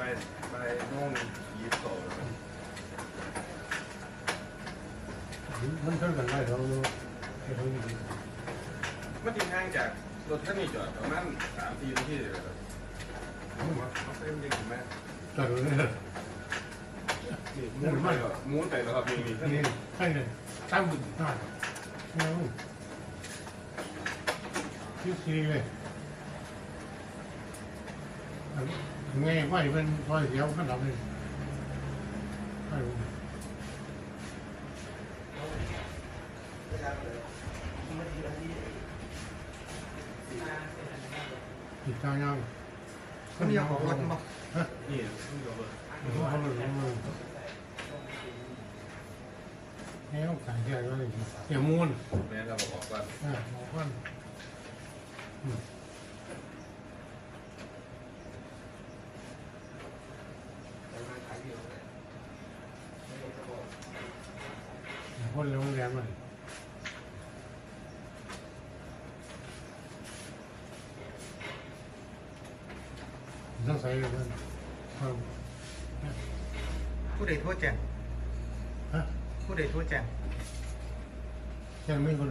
ไปไปโม่งยี่สิบสองมันเท่ากันได้เราไอ้ตรงนี้มันทิ้งห่างจากรถท่านนี่จอดประมาณสามสี่นาทีเลยครับผมว่าเขาเต็มยังถึงแม่จอดเลยนี่มูนไปแล้วมูนไปแล้วครับยังมีท่านนี่นี่ใช่เลยตั้งบุญได้แล้วคิดซีเลย ไงไหวเป็นพอเสียวขนาดเลยใช่ติดตายังมันมีของรถมั้งนี่ต้องยอมเลยเขาเลยเขาเลยให้เขาขายแค่ก็เลยเสียมูลแม่เราบอกว่าอ่าบอกว่าอืม คนโรงแรมมันต้องใส่เลยมันความผู้ใดโทษแจ้งฮะผู้ใดโทษแจ้งแค่ไม่คน